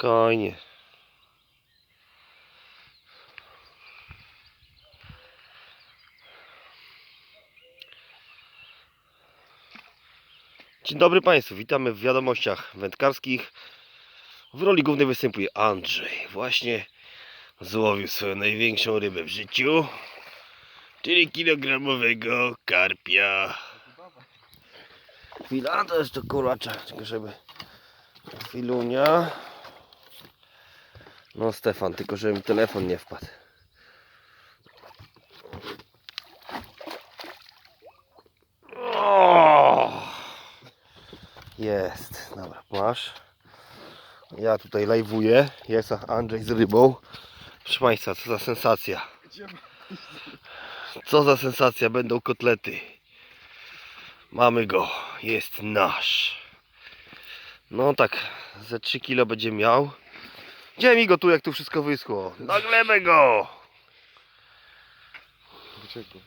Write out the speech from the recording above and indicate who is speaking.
Speaker 1: Spokojnie. Dzień dobry Państwu, witamy w wiadomościach wędkarskich. W roli głównej występuje Andrzej. Właśnie złowił swoją największą rybę w życiu, czyli kilogramowego karpia. Chwila, to jest to kuracza, tylko żeby chwilunia. No Stefan, tylko żeby mi telefon nie wpadł. Jest, dobra, masz. Ja tutaj live'uję, jest Andrzej z rybą. Proszę Państwa, co za sensacja. Co za sensacja, będą kotlety. Mamy go, jest nasz. No tak, ze 3 kilo będzie miał. Gdzie mi go tu, jak tu wszystko wyschło? Na glebę go!
Speaker 2: Co ty?